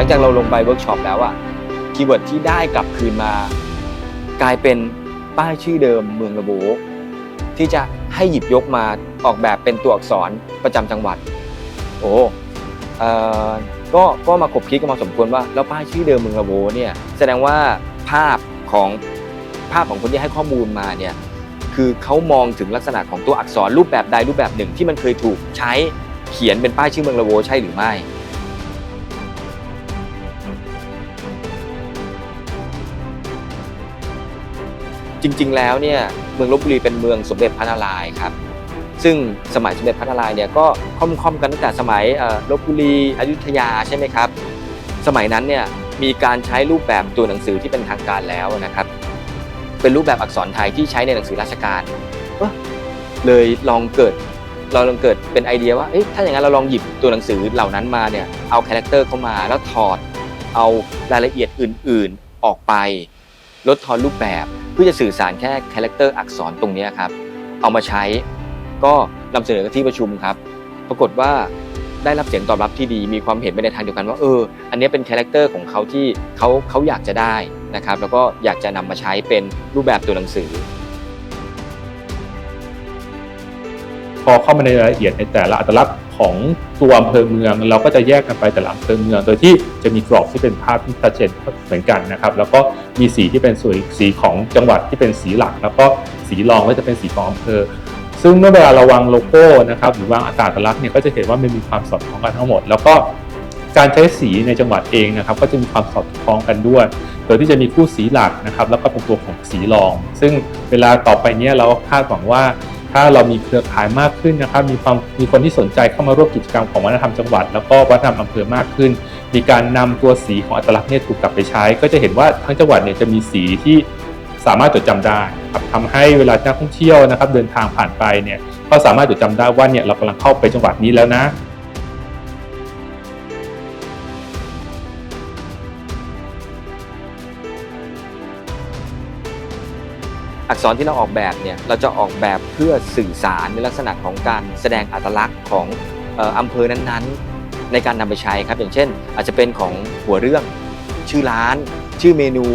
ลังจากเราลงไปเวิร์กช็อปแล้วอะคีย์เวิร์ดที่ได้กลับคืนมา กลายเป็นป้ายชื่อเดิมเมืองระโบที่จะให้หยิบยกมาออกแบบเป็นตัวอักษรประจำจังหวัด โอ้เออก็ก็มาขบคิดกันมาสมควรว่าแล้วป้ายชื่อเดิมเมืองระโบเนี่ยแสดงว่าภาพของภาพของคนที่ให้ข้อมูลมาเนี่ยคือเขามองถึงลักษณะของตัวอักษรรูปแบบใดรูปแบบหนึ่งที่มันเคยถูกใช้เขียนเป็นป้ายชื่อเมืองระโวใช่หรือไม่ จริง ๆ แล้วเนี่ยเมืองลบบุรีเป็นเมืองสมเด็จพระนารายณ์ครับ ซึ่งสมัยสมเด็จพระนารายณ์เนี่ยก็ค่อมๆกันตั้งแต่สมัยลบบุรีอยุธยาใช่ไหมครับ สมัยนั้นเนี่ยมีการใช้รูปแบบตัวหนังสือที่เป็นทางการแล้วนะครับ เป็นรูปแบบอักษรไทยที่ใช้ในหนังสือราชการเลยลองเกิดเราลองเกิดเป็นไอเดียว่าเอ๊ะถ้าอย่างนั้นเราลองหยิบตัวหนังสือเหล่านั้นมาเนี่ยเอาคาแรคเตอร์เข้ามาแล้วถอดเอารายละเอียดอื่น ๆออกไป ลดทอนรูปแบบ พื่อจะสื่อสารแค่คาแรคเตอร์อักษรตรงนี้ครับเอามาใช้ก็นำเสนอที่ประชุมครับ ปรากฏว่าได้รับเสียงตอบรับที่ดีมีความเห็นไปในทางเดียวกันว่าเออ อันนี้เป็นคาแรคเตอร์ของเขาที่เขาเขาอยากจะได้นะครับ แล้วก็อยากจะนำมาใช้เป็นรูปแบบตัวหนังสือ อเข้ามาในรายละเอียดในแต่ละอัตลักษณ์ของตัวอำเภอเมือง เราก็จะแยกกันไปแต่ละอำเภอเมือง โดยที่จะมีกรอบที่เป็นภาพที่ชัดเจนเหมือนกันนะครับ แล้วก็มีสีที่เป็นสวนสีของจังหวัดที่เป็นสีหลัก แล้วก็สีรองก็จะเป็นสีของอำเภอ ซึ่งเมื่อเวลาเราวางโลโก้นะครับหรือวางอัตลักษณ์เนี่ยก็จะเห็นว่ามันมีความสอดคล้องกันทั้งหมด แล้วก็การใช้สีในจังหวัดเองนะครับ ก็จะมีความสอดคล้องกันด้วย โดยที่จะมีคู่สีหลักนะครับ แล้วก็เป็นตัวของสีรอง ซึ่งเวลาต่อไปเนี้ยเราก็คาดหวังว่า ถ้าเรามีเครือข่ายมากขึ้นนะครับ มีความมีคนที่สนใจเข้ามาร่วมกิจกรรมของวัฒนธรรมจังหวัด แล้วก็วัฒนธรรมอำเภอมากขึ้น มีการนำตัวสีของอัตลักษณ์เนี่ยถูกกลับไปใช้ ก็จะเห็นว่าทั้งจังหวัดเนี่ยจะมีสีที่สามารถจดจำได้ครับทำให้เวลานักท่องเที่ยวนะครับ เดินทางผ่านไปเนี่ยก็สามารถจดจำได้ว่าเนี่ยเรากำลังเข้าไปจังหวัดนี้แล้วนะ อักษรที่เราออกแบบเนี่ยเราจะออกแบบเพื่อสื่อสารในลักษณะของการแสดงอัตลักษณ์ของเอ่ออำเภอนั้นๆ ในการนำไปใช้ครับอย่างเช่น อาจจะเป็นของหัวเรื่อง ชื่อร้าน ชื่อเมนู